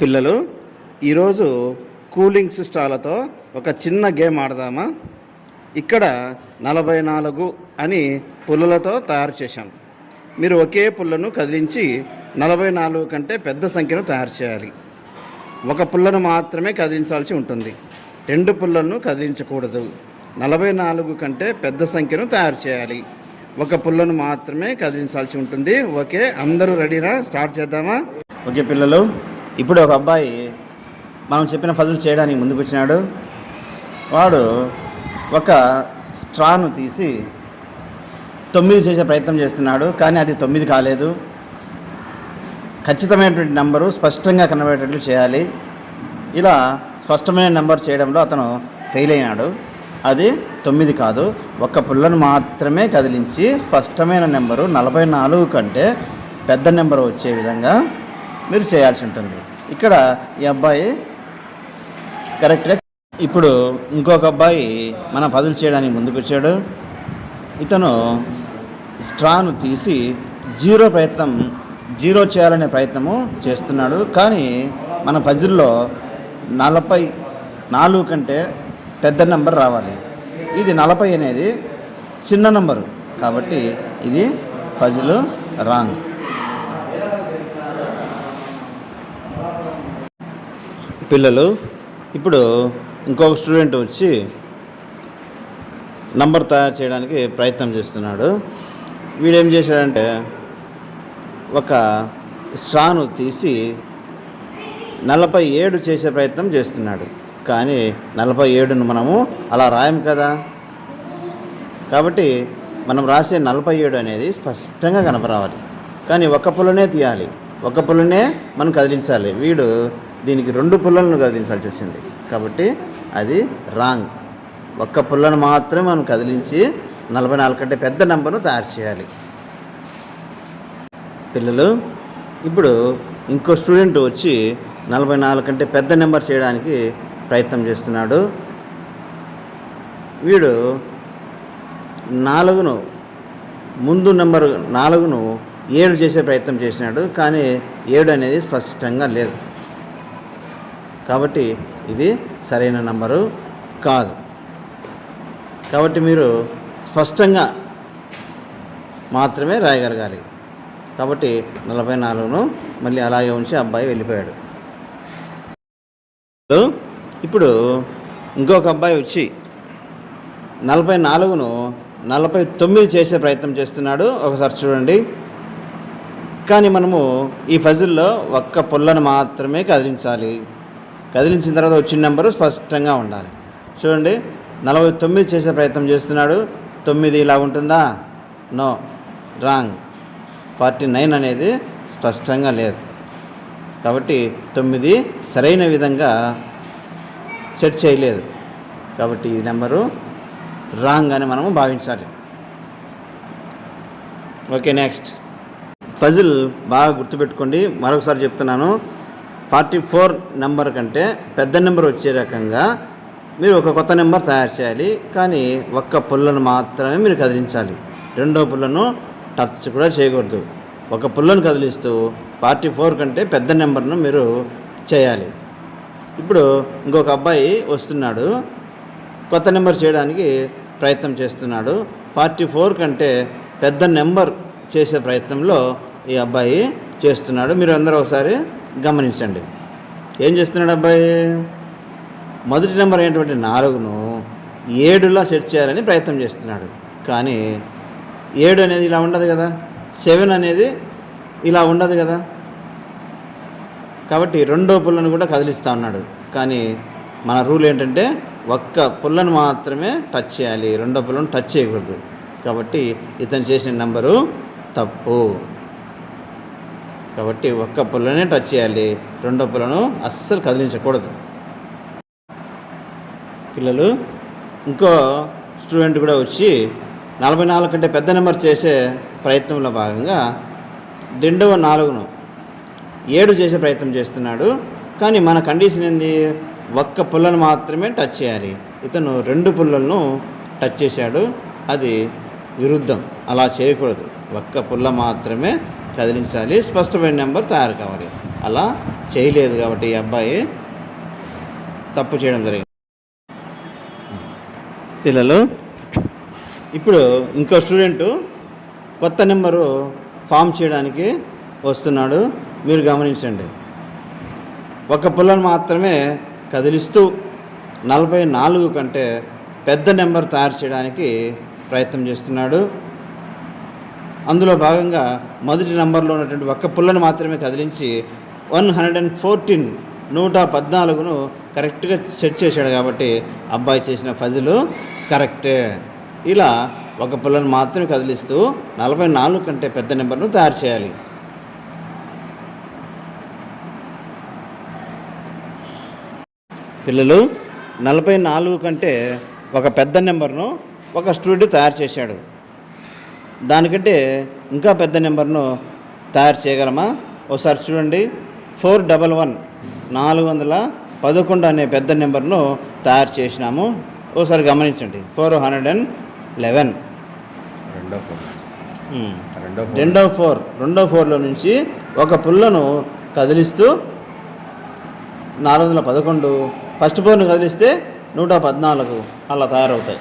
పిల్లలు ఈరోజు కూలింగ్ సిస్టాలతో ఒక చిన్న గేమ్ ఆడదామా? ఇక్కడ నలభై నాలుగు అని పుల్లలతో తయారు చేశాం. మీరు ఒకే పుల్లను కదిలించి నలభై నాలుగు కంటే పెద్ద సంఖ్యను తయారు చేయాలి. ఒక పుల్లను మాత్రమే కదిలించాల్సి ఉంటుంది. రెండు పుల్లలను కదిలించకూడదు. నలభై నాలుగు కంటే పెద్ద సంఖ్యను తయారు చేయాలి. ఒక పుల్లను మాత్రమే కదిలించాల్సి ఉంటుంది. ఓకే అందరూ రెడీనా? స్టార్ట్ చేద్దామా? ఓకే పిల్లలు ఇప్పుడు ఒక అబ్బాయి మనం చెప్పిన ఫజులు చేయడానికి ముందుకు వచ్చినాడు వాడు ఒక స్ట్రాను తీసి తొమ్మిది చేసే ప్రయత్నం చేస్తున్నాడు కానీ అది తొమ్మిది కాలేదు. ఖచ్చితమైనటువంటి నెంబరు స్పష్టంగా కనబడేటట్లు చేయాలి. ఇలా స్పష్టమైన నెంబర్ చేయడంలో అతను ఫెయిల్ అయినాడు. అది తొమ్మిది కాదు ఒక్క పుల్లను మాత్రమే కదిలించి స్పష్టమైన నెంబరు నలభై నాలుగు కంటే పెద్ద నెంబర్ వచ్చే విధంగా మీరు చేయాల్సి ఉంటుంది. ఇక్కడ ఈ అబ్బాయి కరెక్ట్గా ఇప్పుడు ఇంకొక అబ్బాయి మన పదులు చేయడానికి ముందుకు వచ్చాడు ఇతను స్ట్రాను తీసి జీరో ప్రయత్నం జీరో చేయాలనే ప్రయత్నము చేస్తున్నాడు. కానీ మన పజిల్లో నలభై నాలుగు కంటే పెద్ద నెంబర్ రావాలి. ఇది నలభై అనేది చిన్న నెంబరు. కాబట్టి ఇది పజిల్ రాంగ్. పిల్లలు. ఇప్పుడు ఇంకొక స్టూడెంట్ వచ్చి నంబర్ తయారు చేయడానికి ప్రయత్నం చేస్తున్నాడు. వీడేం చేశాడంటే ఒక స్ట్రాను తీసి నలభై ఏడు చేసే ప్రయత్నం చేస్తున్నాడు. కానీ నలభై ఏడును మనము అలా రాయం కదా? కాబట్టి మనం రాసే నలభై ఏడు అనేది స్పష్టంగా కనపరావాలి. కానీ ఒక పొలనే తీయాలి. ఒక పుల్లనే మనం కదిలించాలి. వీడు దీనికి రెండు పుల్లలను కదిలించాల్సి వచ్చింది. కాబట్టి అది రాంగ్. ఒక్క పుల్లను మాత్రమే మనం కదిలించి నలభై నాలుగు కంటే పెద్ద నెంబర్ను తయారు చేయాలి. పిల్లలు ఇప్పుడు ఇంకో స్టూడెంట్ వచ్చి నలభై నాలుగు కంటే పెద్ద నెంబర్ చేయడానికి ప్రయత్నం చేస్తున్నాడు. వీడు నాలుగును ముందు నెంబర్ నాలుగును ఏడు చేసే ప్రయత్నం చేసినాడు కానీ ఏడు అనేది స్పష్టంగా లేదు. కాబట్టి ఇది సరైన నంబరు కాదు. కాబట్టి మీరు స్పష్టంగా మాత్రమే రాయగలగాలి. కాబట్టి నలభై నాలుగును మళ్ళీ అలాగే ఉంచి అబ్బాయి వెళ్ళిపోయాడు. ఇప్పుడు ఇంకొక అబ్బాయి వచ్చి నలభై నాలుగును నలభై తొమ్మిది చేసే ప్రయత్నం చేస్తున్నాడు. ఒకసారి చూడండి. కానీ మనము ఈ ఫజిల్లో ఒక్క పుల్లను మాత్రమే కదిలించాలి. కదిలించిన తర్వాత వచ్చిన నెంబరు స్పష్టంగా ఉండాలి. చూడండి నలభై తొమ్మిది చేసే ప్రయత్నం చేస్తున్నాడు. తొమ్మిది ఇలా ఉంటుందా? నో. రాంగ్. ఫార్టీ నైన్ అనేది స్పష్టంగా లేదు. కాబట్టి తొమ్మిది సరైన విధంగా సెట్ చేయలేదు. కాబట్టి ఈ నెంబరు రాంగ్ అని మనము భావించాలి. Okay next. ఫజిల్ బాగా గుర్తుపెట్టుకోండి. మరొకసారి చెప్తున్నాను. ఫార్టీ ఫోర్ నెంబర్ కంటే పెద్ద నెంబర్ వచ్చే రకంగా మీరు ఒక కొత్త నెంబర్ తయారు చేయాలి. కానీ ఒక్క పుల్లను మాత్రమే మీరు కదిలించాలి. రెండో పుల్లను టచ్ కూడా చేయకూడదు. ఒక పుల్లను కదిలిస్తూ ఫార్టీ ఫోర్ కంటే పెద్ద నెంబర్ను మీరు చేయాలి. ఇప్పుడు ఇంకొక అబ్బాయి వస్తున్నాడు. కొత్త నెంబర్ చేయడానికి ప్రయత్నం చేస్తున్నాడు. ఫార్టీ ఫోర్ కంటే పెద్ద నెంబర్ చేసే ప్రయత్నంలో ఈ అబ్బాయి చేస్తున్నాడు. మీరు అందరూ ఒకసారి గమనించండి. ఏం చేస్తున్నాడు అబ్బాయి? మొదటి నెంబర్ అయినటువంటి నాలుగును ఏడులా సెట్ చేయాలని ప్రయత్నం చేస్తున్నాడు. కానీ ఏడు అనేది ఇలా ఉండదు కదా? సెవెన్ అనేది ఇలా ఉండదు కదా? కాబట్టి రెండో పుల్లను కూడా కదిలిస్తూ ఉన్నాడు. కానీ మన రూల్ ఏంటంటే ఒక్క పుల్లను మాత్రమే టచ్ చేయాలి. రెండో పుల్లను టచ్ చేయకూడదు. కాబట్టి ఇతను చేసిన నెంబరు తప్పు. కాబట్టి ఒక్క పుల్లనే టచ్ చేయాలి. రెండో పుల్లను అస్సలు కదిలించకూడదు. పిల్లలు ఇంకో స్టూడెంట్ కూడా వచ్చి నలభై నాలుగు కంటే పెద్ద నెంబర్ చేసే ప్రయత్నంలో భాగంగా రెండవ నాలుగును ఏడు చేసే ప్రయత్నం చేస్తున్నాడు. కానీ మన కండిషన్ ఏంది? ఒక్క పుల్లను మాత్రమే టచ్ చేయాలి. ఇతను రెండు పుల్లలను టచ్ చేశాడు. అది విరుద్ధం. అలా చేయకూడదు. ఒక్క పుల్ల మాత్రమే కదిలించాలి స్పష్టమైన నెంబర్ తయారు కావాలి. అలా చేయలేదు కాబట్టి ఈ అబ్బాయి తప్పు చేయడం జరిగింది. పిల్లలు ఇప్పుడు ఇంకో స్టూడెంటు కొత్త నెంబరు ఫామ్ చేయడానికి వస్తున్నాడు. మీరు గమనించండి. ఒక పుల్లను మాత్రమే కదిలిస్తూ నలభై నాలుగు కంటే పెద్ద నెంబర్ తయారు చేయడానికి ప్రయత్నం చేస్తున్నాడు. అందులో భాగంగా మొదటి నెంబర్లో ఉన్నటువంటి ఒక్క పుల్లను మాత్రమే కదిలించి వన్ హండ్రెడ్ అండ్ ఫోర్టీన్ నూట పద్నాలుగును కరెక్ట్గా సెట్ చేశాడు కాబట్టి అబ్బాయి చేసిన ఫజిల్ కరెక్టే. ఇలా ఒక పుల్లను మాత్రమే కదిలిస్తూ నలభై నాలుగు కంటే పెద్ద నెంబర్ను తయారు చేయాలి. పిల్లలు నలభై నాలుగు కంటే ఒక పెద్ద నెంబర్ను ఒక స్టూడెంట్ తయారు చేశాడు. దానికంటే ఇంకా పెద్ద నెంబర్ను తయారు చేయగలమా? ఒకసారి చూడండి. ఫోర్ డబల్ వన్ నాలుగు వందల పదకొండు అనే పెద్ద నెంబర్ను తయారు చేసినాము. ఒకసారి గమనించండి. Four hundred and eleven. రెండో ఫోర్. రెండో ఫోర్లో నుంచి ఒక పుల్లను కదిలిస్తూ నాలుగు వందల పదకొండు. ఫస్ట్ ఫోర్ను కదిలిస్తే నూట పద్నాలుగు. అలా తయారవుతాయి.